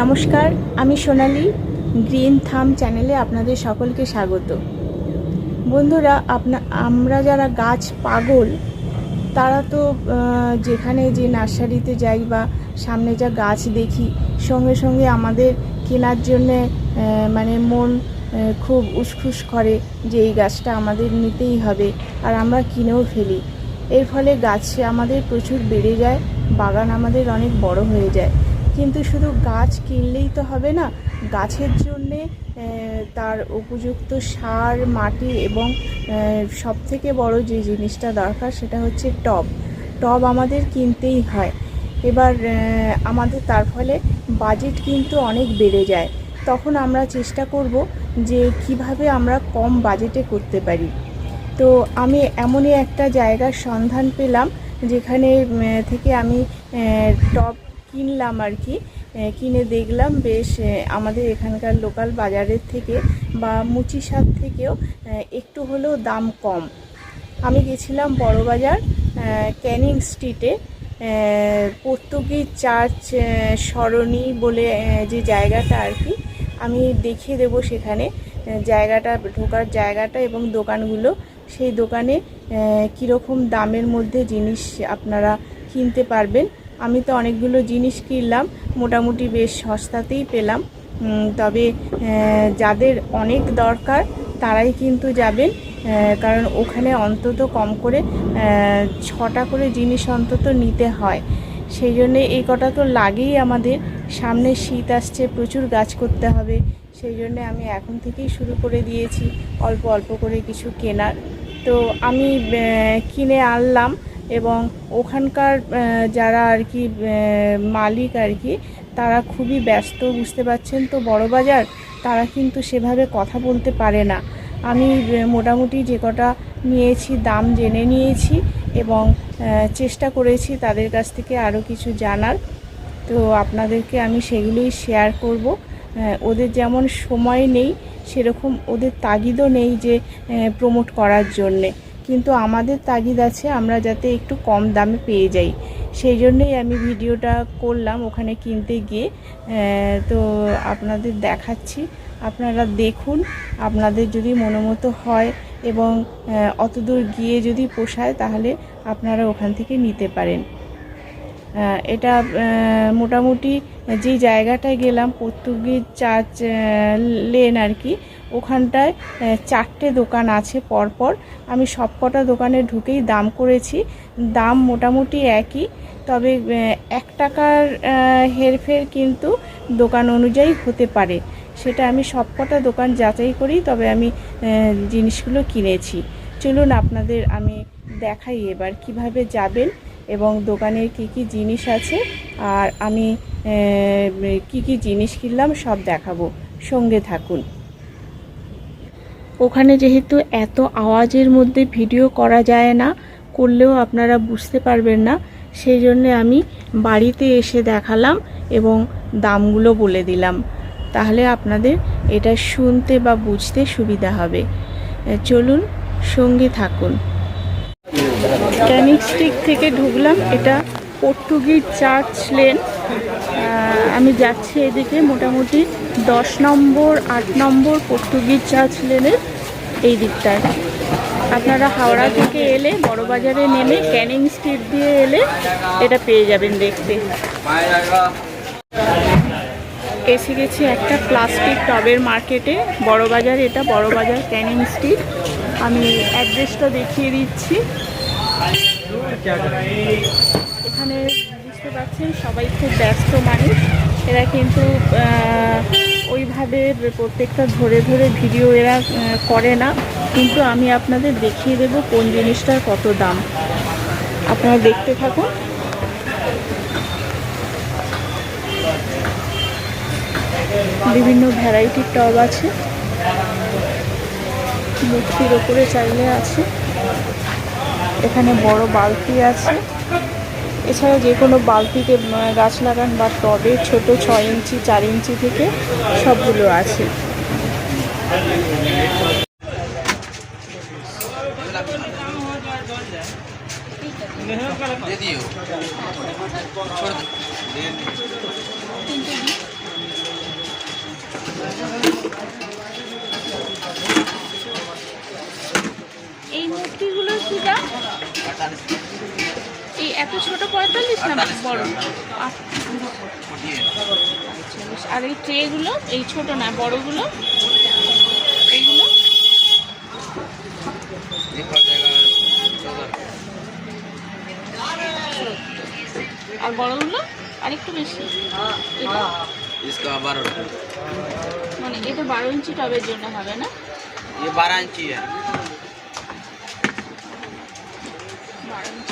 নমস্কার, আমি সোনালি, গ্রিন থাম চ্যানেলে আপনাদের সকলকে স্বাগত। বন্ধুরা, আপনা, আমরা যারা গাছ পাগল, তারা তো যেখানে যে নার্সারিতে যাই বা সামনে যা গাছ দেখি, সঙ্গে সঙ্গে আমাদের কেনার জন্যে মানে মন খুব উসখুস করে যে এই গাছটা আমাদের নিতেই হবে আর আমরা কিনেও ফেলি। এর ফলে গাছে আমাদের প্রচুর বেড়ে যায়, বাগান আমাদের অনেক বড় হয়ে যায়। কিন্তু শুধু গাছ কিনলেই তো হবে না, গাছের জন্যে তার উপযুক্ত সার, মাটি এবং সব থেকে বড় যে জিনিসটা দরকার সেটা হচ্ছে টব। টব আমাদের কিনতেই হয়। এবার আমাদের তার ফলে বাজেট কিন্তু অনেক বেড়ে যায়। তখন আমরা চেষ্টা করব যে কীভাবে আমরা কম বাজেটে করতে পারি। তো আমি এমনই একটা জায়গার সন্ধান পেলাম, যেখানে থেকে আমি টপ কিনলাম আর কি। কিনে দেখলাম বেশ আমাদের এখানকার লোকাল বাজারের থেকে বা মুচি মুচিসার থেকেও একটু হলেও দাম কম। আমি গেছিলাম বড়বাজার ক্যানিং স্ট্রিটে পর্তুগিজ চার্চ সরণি বলে যে জায়গাটা আর কি, আমি দেখিয়ে দেবো সেখানে জায়গাটা, ঢোকার জায়গাটা এবং দোকানগুলো। সেই দোকানে কীরকম দামের মধ্যে জিনিস আপনারা কিনতে পারবেন। আমি তো অনেকগুলো জিনিস কিনলাম, মোটামুটি বেশ সস্তাতেই পেলাম। তবে যাদের অনেক দরকার, তারাই কিন্তু যাবেন কারণ ওখানে অন্তত কম করে ছটা করে জিনিস অন্তত নিতে হয়। সেই জন্যে এই কটা তো লাগেই আমাদের, সামনে শীত আসছে, প্রচুর গাছ করতে হবে, সেই জন্যে আমি এখন থেকেই শুরু করে দিয়েছি, অল্প অল্প করে কিছু কেনার। তো আমি কিনে আনলাম এবং ওখানকার যারা আর কি মালিক আর কি, তারা খুবই ব্যস্ত, বুঝতে পারছেন তো, বড় বাজার, তারা কিন্তু সেভাবে কথা বলতে পারে না। আমি মোটামুটি যে কটা নিয়েছি, দাম জেনে নিয়েছি এবং চেষ্টা করেছি তাদের কাছ থেকে আরও কিছু জানার। তো আপনাদেরকে আমি সেগুলোই শেয়ার করব। ওদের যেমন সময় নেই, সেরকম ওদের তাগিদও নেই যে প্রমোট করার জন্যে। কিন্তু আমাদের তাগিদ আছে আমরা যাতে একটু কম দামে পেয়ে যাই। সেই জন্যই আমি ভিডিওটা করলাম ওখানে কিনতে গিয়ে। তো আপনাদের দেখাচ্ছি। আপনারা দেখুন, আপনাদের যদি মনোমতো হয় এবং অতদূর গিয়ে যদি পোষায় তাহলে আপনারা ওখান থেকে নিতে পারেন। এটা মোটামুটি যে জায়গাটায় গেলাম, পর্তুগিজ চার্চ লেন আর কি ওখানটায় চারটে দোকান আছে পরপর। আমি সবকটা দোকানে ঢুকেই দাম করেছি। দাম মোটামুটি একই, তবে এক টাকার হেরফের কিন্তু দোকান অনুযায়ী হতে পারে। সেটা আমি সবকটা দোকান যাচাই করি, তবে আমি জিনিসগুলো কিনেছি। চলুন আপনাদের আমি দেখাই এবার কীভাবে যাবেন এবং দোকানের কি কি জিনিস আছে, আর আমি কি কি জিনিস কিনলাম সব দেখাবো। সঙ্গে থাকুন। ওখানে যেহেতু এত আওয়াজের মধ্যে ভিডিও করা যায় না, করলেও আপনারা বুঝতে পারবেন না, সেই জন্য আমি বাড়িতে এসে দেখালাম এবং দামগুলো বলে দিলাম। তাহলে আপনাদের এটা শুনতে বা বুঝতে সুবিধা হবে। চলুন সঙ্গে থাকুন। ক্যানিক স্ট্রিট থেকে ঢুকলাম। এটা পর্তুগিজ চার্চ লেন। আমি যাচ্ছি এদিকে মোটামুটি দশ নম্বর, আট নম্বর পর্তুগিজ চার্চ লেনের এই দিকটায়। আপনারা হাওড়া থেকে এলে, বড়বাজারে নেমে, ক্যানিং স্ট্রিট দিয়ে এলে এটা পেয়ে যাবেন দেখতে। এসে গেছি একটা প্লাস্টিক টবের মার্কেটে। বড়বাজার এটা, বড়বাজার ক্যানিং স্ট্রিট। আমি অ্যাড্রেসটা দেখিয়ে দিচ্ছি। এখানে পারছেন সবাই খুব ব্যস্ত মানুষ। এরা কিন্তু ওইভাবে প্রত্যেকটা ধরে ধরে ভিডিও এরা করে না। কিন্তু আমি আপনাদের দেখিয়ে দেবো কোন জিনিসটার কত দাম। আপনারা দেখতে থাকুন। বিভিন্ন ভ্যারাইটির টব আছে। মূর্তির ওপরে চাইলে আছে। এখানে বড় বালতি আছে। এছাড়া যে কোনো বালতিতে গাছ লাগান বা টবে ছোট ছয় ইঞ্চি, চার ইঞ্চি থেকে সবগুলো আছে। এই মূর্তিগুলো কি এত ছোট পঁয়তাল্লিশ না বড়? আর এই ট্রেগুলো এই ছোট না বড়গুলো? এইগুলো? আর বড়গুলো? আরেকটু বেশি। মানে এটা বারো ইঞ্চি টবের জন্য হবে না? বারো ইঞ্চি বারো ইঞ্চি।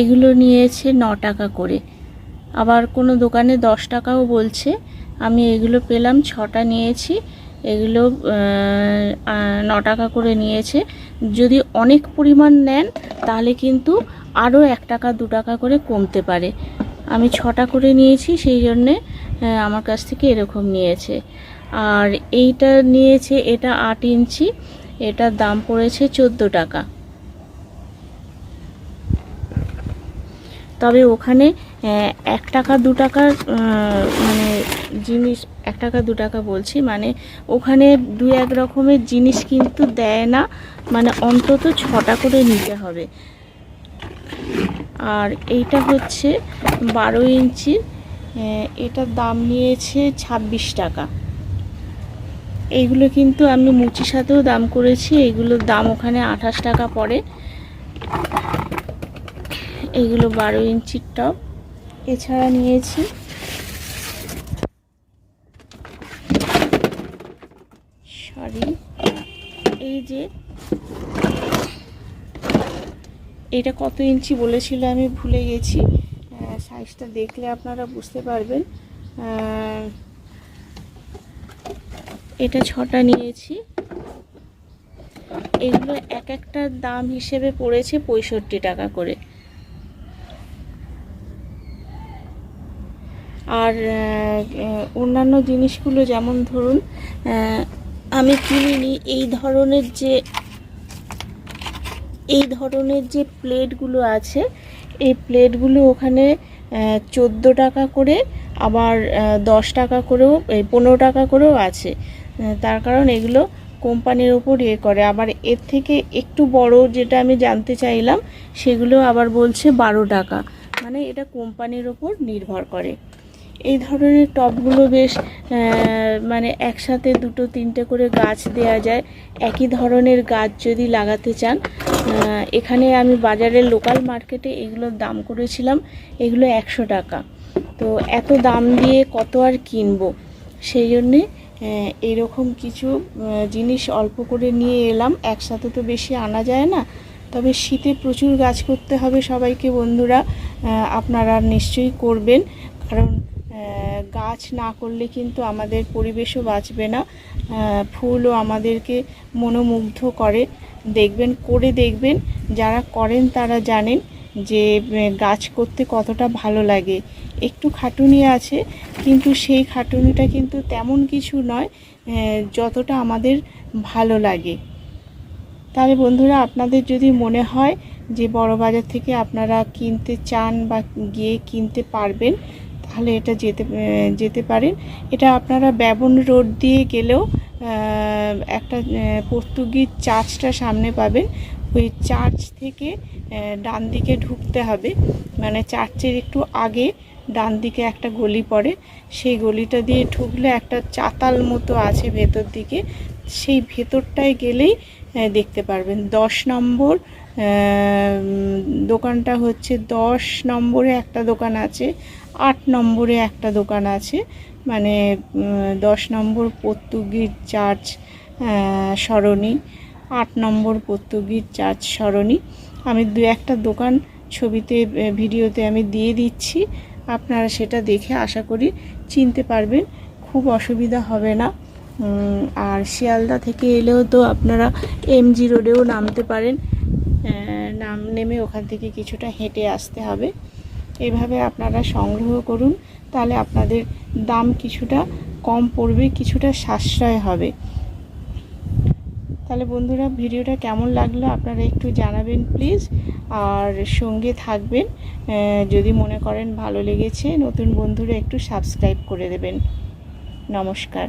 এগুলো নিয়েছে ন টাকা করে। আবার কোনো দোকানে দশ টাকাও বলছে, আমি এগুলো পেলাম, ছটা নিয়েছি, এগুলো ন টাকা করে নিয়েছে। যদি অনেক পরিমাণ নেন, তাহলে কিন্তু আরও এক টাকা, দু টাকা করে কমতে পারে। আমি ছটা করে নিয়েছি, সেই জন্যে আমার কাছ থেকে এরকম নিয়েছে। আর এইটা নিয়েছে, এটা আট ইঞ্চি, এটার দাম পড়েছে চোদ্দ টাকা। তবে ওখানে এক টাকা, দু টাকার মানে জিনিস, এক টাকা, দু টাকা বলছি মানে ওখানে দু এক রকমের জিনিস কিন্তু দেয় না মানে অন্তত ছটা করে নিতে হবে। আর এইটা হচ্ছে বারো ইঞ্চির এটার দাম নিয়েছে ছাব্বিশ টাকা। এইগুলো কিন্তু আমি মুচির সাথেও দাম করেছি এইগুলোর দাম ওখানে আঠাশ টাকা পড়ে। এইগুলো বারো ইঞ্চির টপ। এছাড়া নিয়েছি সরি এই যে এটা কত ইঞ্চি বলেছিল আমি ভুলে গেছি। সাইজটা দেখলে আপনারা বুঝতে পারবেন। এটা ছটা নিয়েছি। এগুলো এক একটার দাম হিসেবে পড়েছে পঁয়ষট্টি টাকা করে। আর অন্যান্য জিনিসগুলো যেমন ধরুন আমি কিনিনি, এই ধরনের যে, এই ধরনের যে প্লেটগুলো আছে, এই প্লেটগুলো ওখানে চোদ্দ টাকা করে, আবার দশ টাকা করেও, এই পনেরো টাকা করেও আছে। তার কারণ এগুলো কোম্পানির ওপর ইয়ে করে। আবার এর থেকে একটু বড় যেটা আমি জানতে চাইলাম, সেগুলো আবার বলছে বারো টাকা। মানে এটা কোম্পানির ওপর নির্ভর করে। এই ধরনের টবগুলো বেশ মানে একসাথে দুটো তিনটে করে গাছ দেয়া যায়। একই ধরনের গাছ যদি লাগাতে চান এখানে আমি বাজারের লোকাল মার্কেটে এগুলোর দাম করেছিলাম, এগুলো একশো টাকা। তো এত দাম দিয়ে কত আর কিনবো? সেই জন্যে এরকম কিছু জিনিস অল্প করে নিয়ে এলাম। একসাথে তো বেশি আনা যায় না। তবে শীতে প্রচুর গাছ করতে হবে সবাইকে বন্ধুরা। আপনারা নিশ্চয়ই করবেন। কারণ গাছ না করলে কিন্তু আমাদের পরিবেশও বাঁচবে না। ফুলও আমাদেরকে মনোমুগ্ধ করে। দেখবেন করে দেখবেন, যারা করেন তারা জানেন যে গাছ করতে কতটা ভালো লাগে। একটু খাটুনি আছে, কিন্তু সেই খাটুনিটা কিন্তু তেমন কিছু নয় যতটা আমাদের ভালো লাগে। তাহলে বন্ধুরা, আপনাদের যদি মনে হয় যে বড় বাজার থেকে আপনারা কিনতে চান বা গিয়ে কিনতে পারবেন তাহলে এটা যেতে যেতে পারেন। এটা আপনারা ব্যবন রোড দিয়ে গেলেও একটা পর্তুগিজ চার্চটা সামনে পাবেন। ওই চার্চ থেকে ডান দিকে ঢুকতে হবে। মানে চার্চের একটু আগে ডান দিকে একটা গলি পড়ে। সেই গলিটা দিয়ে ঢুকলে একটা চাতাল মতো আছে ভেতর দিকে। সেই ভেতরটায় গেলেই দেখতে পারবেন। দশ নম্বর দোকানটা হচ্ছে দশ নম্বরে একটা দোকান আছে। আট নম্বরে একটা দোকান আছে মানে দশ নম্বর পর্তুগিজ চার্চ সরণি, আট নম্বর পর্তুগিজ চার্চ সরণি। আমি দু একটা দোকান ছবিতে ভিডিওতে আমি দিয়ে দিচ্ছি, আপনারা সেটা দেখে আশা করি চিনতে পারবেন, খুব অসুবিধা হবে না। আর শিয়ালদা থেকে এলেও তো আপনারা এমজি রোডেও নামতে পারেন নাম নেমে ওখান থেকে কিছুটা হেঁটে আসতে হবে। এভাবে আপনারা সংগ্রহ করুন, তাহলে আপনাদের দাম কিছুটা কম পড়বে, কিছুটা সাশ্রয় হবে। তাহলে বন্ধুরা, ভিডিওটা কেমন লাগল আপনারা একটু জানাবেন প্লিজ। আর সঙ্গে থাকবেন যদি মনে করেন ভালো লেগেছে, নতুন বন্ধুরা একটু সাবস্ক্রাইব করে দেবেন। নমস্কার।